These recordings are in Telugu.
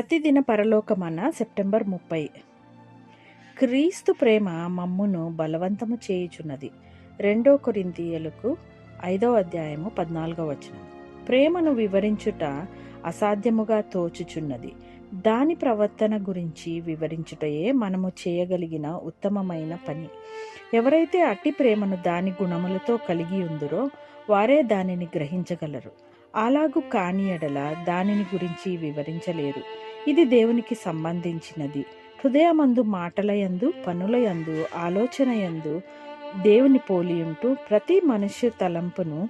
ప్రతిదిన పరలోకమన సెప్టెంబర్ ముప్పై. క్రీస్తు ప్రేమ మమ్మును బలవంతము చేయుచున్నది. రెండో కొరింథీయులకు ఐదో అధ్యాయము పద్నాలుగో వచనం. ప్రేమను వివరించుట అసాధ్యముగా తోచుచున్నది. దాని ప్రవర్తన గురించి వివరించుటయే మనము చేయగలిగిన ఉత్తమమైన పని. ఎవరైతే అట్టి ప్రేమను దాని గుణములతో కలిగి ఉందరో వారే దానిని గ్రహించగలరు. అలాగు కాని ఎడల దానిని గురించి వివరించలేరు. ఇది దేవునికి సంబంధించినది. హృదయమందు మాటలయందు పనులయందు ఆలోచనయందు దేవుని పోలి ఉంటూ ప్రతి మనుష్య తలంపును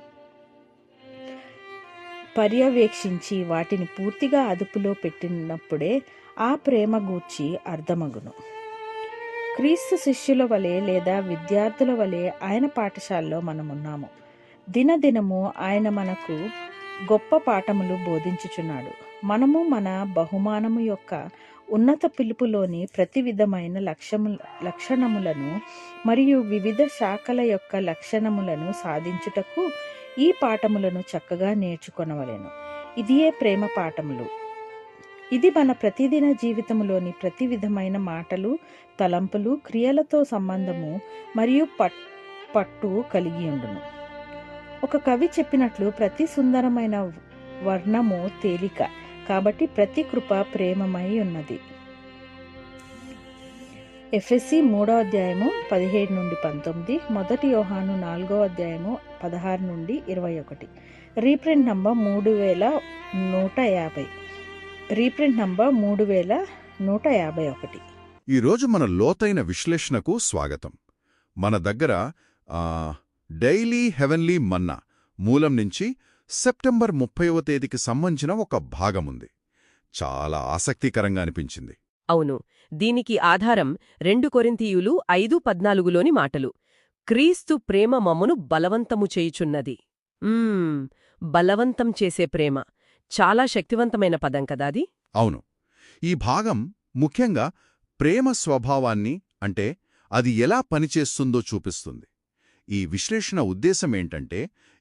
పర్యవేక్షించి వాటిని పూర్తిగా అదుపులో పెట్టినప్పుడే ఆ ప్రేమ గూర్చి అర్థమగును. క్రీస్తు శిష్యుల వలె లేదా విద్యార్థుల వలె ఆయన పాఠశాలలో మనమున్నాము. దినదినము ఆయన మనకు గొప్ప పాఠములు బోధించుచున్నాడు. మనము మన బహుమానము యొక్క ఉన్నత పిలుపులోని ప్రతి విధమైన లక్ష్యము లక్షణములను మరియు వివిధ శాఖల యొక్క లక్షణములను సాధించుటకు ఈ పాఠములను చక్కగా నేర్చుకొనవలెను. ఇదియే ప్రేమ పాఠములు. ఇది మన ప్రతిదిన జీవితంలోని ప్రతి విధమైన మాటలు తలంపులు క్రియలతో సంబంధము మరియు పట్ పట్టు కలిగి ఉండును. ఒక కవి చెప్పినట్లు ప్రతి సుందరమైన వర్ణము తేలిక. కాబట్టి ప్రతి కృప ప్రేమమై ఉన్నది. ఎఫ్ఎస్సి మూడో అధ్యాయము పదిహేడు నుండి పంతొమ్మిది మొదటి యోహాను నాలుగో అధ్యాయము పదహారు నుండి ఇరవై ఒకటి. రీప్రింట్ నంబర్ మూడు వేల నూట యాభై. రీప్రింట్ నంబర్ మూడు వేల నూట యాభై ఒకటి. ఈరోజు మన లోతైన విశ్లేషణకు స్వాగతం. మన దగ్గర డైలీ హెవెన్లీ మన్నా మూలం నుంచి సెప్టెంబర్ ముప్పైవ తేదీకి సంబంధించిన ఒక భాగముంది. చాలా ఆసక్తికరంగా అనిపించింది. అవును దీనికి ఆధారం రెండు కొరింథీయులు ఐదు పద్నాలుగులోని మాటలు. క్రీస్తు ప్రేమ మమ్మును బలవంతము చేయుచున్నది. బలవంతం చేసే ప్రేమ. చాలా శక్తివంతమైన పదం కదాది అవును. ఈ భాగం ముఖ్యంగా ప్రేమ స్వభావాన్ని అంటే అది ఎలా పనిచేస్తుందో చూపిస్తుంది. ఈ విశ్లేషణ ఉద్దేశమేంటంటే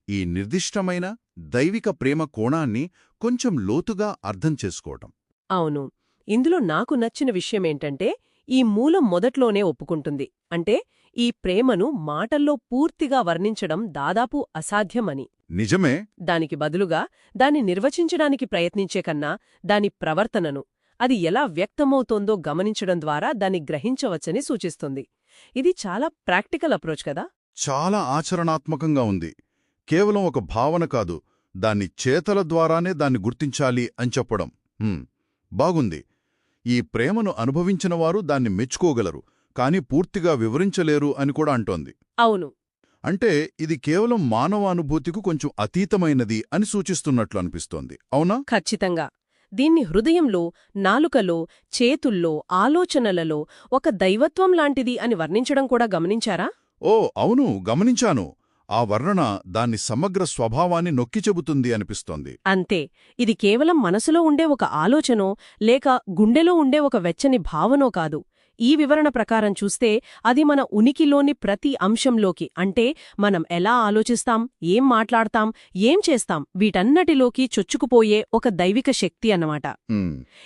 ఈ నిర్దిష్టమైన దైవిక ప్రేమ కోణాన్ని కొంచెం లోతుగా అర్థం చేసుకోవటం. అవును. ఇందులో నాకు నచ్చిన విషయమేంటంటే ఈ మూలం మొదట్లోనే ఒప్పుకుంటుంది. అంటే ఈ ప్రేమను మాటల్లో పూర్తిగా వర్ణించడం దాదాపు అసాధ్యమని. నిజమే. దానికి బదులుగా దాన్ని నిర్వచించడానికి ప్రయత్నించే కన్నా దాని ప్రవర్తనను అది ఎలా వ్యక్తమవుతోందో గమనించడం ద్వారా దాన్ని గ్రహించవచ్చని సూచిస్తుంది. ఇది చాలా ప్రాక్టికల్ అప్రోచ్ కదా? చాలా ఆచరణాత్మకంగా ఉంది. కేవలం ఒక భావన కాదు దాన్ని చేతల ద్వారానే దాన్ని గుర్తించాలి అని చెప్పడం. బాగుంది. ఈ ప్రేమను అనుభవించినవారు దాన్ని మెచ్చుకోగలరు కాని పూర్తిగా వివరించలేరు అని కూడా అంటోంది. అవును. అంటే ఇది కేవలం మానవ అనుభూతికు కొంచెం అతీతమైనది అని సూచిస్తున్నట్లు అనిపిస్తోంది. అవునా? ఖచ్చితంగా. దీన్ని హృదయంలో నాలుకలో చేతుల్లో ఆలోచనలలో ఒక దైవత్వం లాంటిది అని వర్ణించడం కూడా గమనించారా? ఓ అవును గమనించాను. ఆ వర్ణన దాని సమగ్ర స్వభావాన్ని నొక్కి చెబుతుంది అనిపిస్తోంది. అంతే. ఇది కేవలం మనసులో ఉండే ఒక ఆలోచనో లేక గుండెలో ఉండే ఒక వెచ్చని భావనో కాదు. ఈ వివరణ ప్రకారం చూస్తే అది మన ఉనికిలోని ప్రతి అంశంలోకి అంటే మనం ఎలా ఆలోచిస్తాం ఏం మాట్లాడతాం ఏం చేస్తాం వీటన్నటిలోకి చొచ్చుకుపోయే ఒక దైవిక శక్తి అన్నమాట.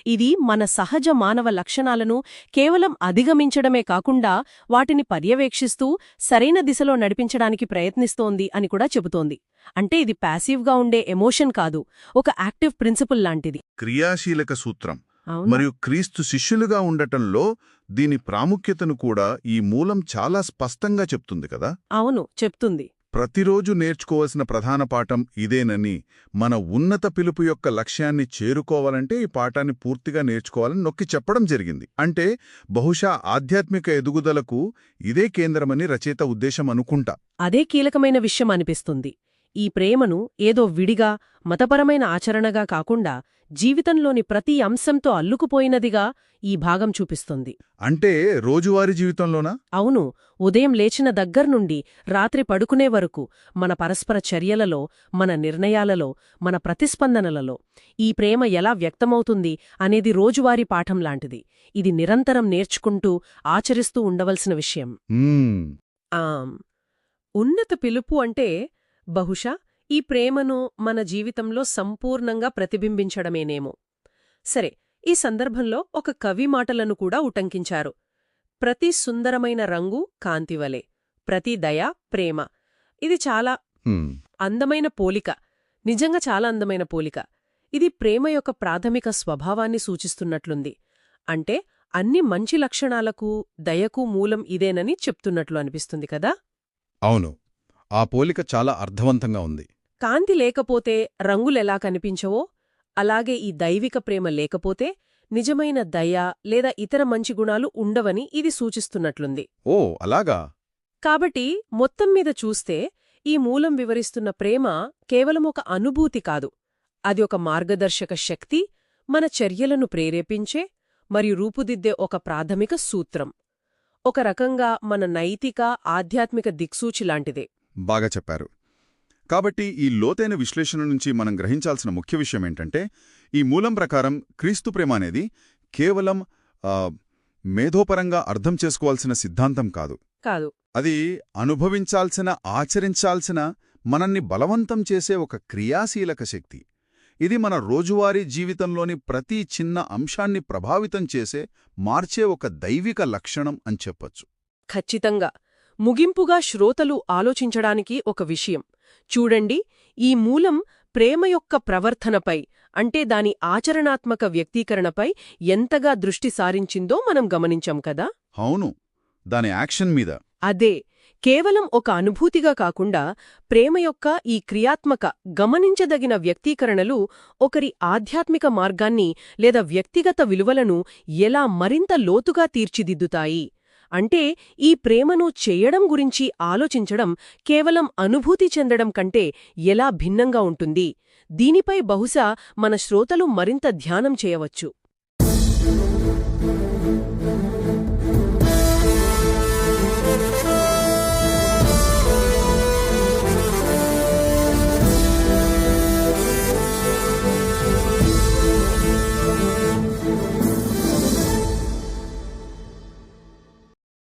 ఇది మన సహజ మానవ లక్షణాలను కేవలం అధిగమించడమే కాకుండా వాటిని పర్యవేక్షిస్తూ సరైన దిశలో నడిపించడానికి ప్రయత్నిస్తోంది అని కూడా చెబుతోంది. అంటే ఇది ప్యాసివ్గా ఉండే ఎమోషన్ కాదు ఒక యాక్టివ్ ప్రిన్సిపుల్ లాంటిది. క్రియాశీలక సూత్రం? మరియు క్రీస్తు శిష్యులుగా ఉండటంలో దీని ప్రాముఖ్యతను కూడా ఈ మూలం చాలా స్పష్టంగా చెప్తుంది కదా? అవును చెప్తుంది. ప్రతిరోజు నేర్చుకోవలసిన ప్రధాన పాఠం ఇదేనని మన ఉన్నత పిలుపు యొక్క లక్ష్యాన్ని చేరుకోవాలంటే ఈ పాఠాన్ని పూర్తిగా నేర్చుకోవాలని నొక్కి చెప్పడం జరిగింది. అంటే బహుశా ఆధ్యాత్మిక ఎదుగుదలకు ఇదే కేంద్రమని రచయిత ఉద్దేశం అనుకుంటా. అదే కీలకమైన విషయం అనిపిస్తుంది. ఈ ప్రేమను ఏదో విడిగా మతపరమైన ఆచరణగా కాకుండా జీవితంలోని ప్రతి అంశంతో అల్లుకుపోయినదిగా ఈ భాగం చూపిస్తుంది. అంటే రోజువారీ జీవితంలోనా? అవును. ఉదయం లేచిన దగ్గర్నుండి రాత్రి పడుకునే వరకు మన పరస్పర చర్యలలో మన నిర్ణయాలలో మన ప్రతిస్పందనలలో ఈ ప్రేమ ఎలా వ్యక్తమవుతుంది అనేది రోజువారీ పాఠం లాంటిది. ఇది నిరంతరం నేర్చుకుంటూ ఆచరిస్తూ ఉండవలసిన విషయం. ఉన్నత పిలుపు అంటే బహుశా ఈ ప్రేమను మన జీవితంలో సంపూర్ణంగా ప్రతిబింబించడమేనేమో. సరే ఈ సందర్భంలో ఒక కవి మాటలను కూడా ఉటంకించారు. ప్రతి సుందరమైన రంగు కాంతివలే ప్రతి దయ ప్రేమ. ఇది చాలా అందమైన పోలిక నిజంగా చాలా అందమైన పోలిక. ఇది ప్రేమ యొక్క ప్రాథమిక స్వభావాన్ని సూచిస్తున్నట్లుంది. అంటే అన్ని మంచి లక్షణాలకు దయకు మూలం ఇదేనని చెప్తున్నట్లు అనిపిస్తుంది కదా? అవును. ఆ పోలిక చాలా అర్థవంతంగా ఉంది. కాంతి లేకపోతే రంగులెలా కనిపించవో అలాగే ఈ దైవిక ప్రేమ లేకపోతే నిజమైన దయ లేదా ఇతర మంచి గుణాలు ఉండవని ఇది సూచిస్తున్నట్లుంది. ఓ అలాగా? కాబట్టి మొత్తం మీద చూస్తే ఈ మూలం వివరిస్తున్న ప్రేమ కేవలం ఒక అనుభూతి కాదు. అది ఒక మార్గదర్శక శక్తి మన చర్యలను ప్రేరేపించే మరియు రూపుదిద్దే ఒక ప్రాథమిక సూత్రం. ఒక రకంగా మన నైతిక ఆధ్యాత్మిక దిక్సూచి లాంటిదే. బాగా చెప్పారు. కాబట్టి ఈ లోతైన విశ్లేషణ నుంచి మనం గ్రహించాల్సిన ముఖ్య విషయం ఏంటంటే ఈ మూలం ప్రకారం క్రీస్తు ప్రేమ అనేది కేవలం మేధోపరంగా అర్థం చేసుకోవాల్సిన సిద్ధాంతం కాదు. కాదు. అది అనుభవించాల్సిన ఆచరించాల్సిన మనల్ని బలవంతం చేసే ఒక క్రియాశీలక శక్తి. ఇది మన రోజువారీ జీవితంలోని ప్రతి చిన్న అంశాన్ని ప్రభావితం చేసే మార్చే ఒక దైవిక లక్షణం అని చెప్పొచ్చు. ఖచ్చితంగా. ముగింపుగా శ్రోతలు ఆలోచించడానికి ఒక విషయం. చూడండి ఈ మూలం ప్రేమ యొక్క ప్రవర్తనపై అంటే దాని ఆచరణాత్మక వ్యక్తీకరణపై ఎంతగా దృష్టి సారించిందో మనం గమనించాం కదా? అవును దాని యాక్షన్ మీద. అదే కేవలం ఒక అనుభూతిగా కాకుండా ప్రేమ యొక్క ఈ క్రియాత్మక గమనించదగిన వ్యక్తీకరణలు ఒకరి ఆధ్యాత్మిక మార్గాన్ని లేదా వ్యక్తిగత విలువలను ఎలా మరింత లోతుగా తీర్చిదిద్దుతాయి? అంటే ఈ ప్రేమను చేయడం గురించి ఆలోచించడం కేవలం అనుభూతి చెందడం కంటే ఎలా భిన్నంగా ఉంటుంది? దీనిపై బహుశా మన శ్రోతలు మరింత ధ్యానం చేయవచ్చు.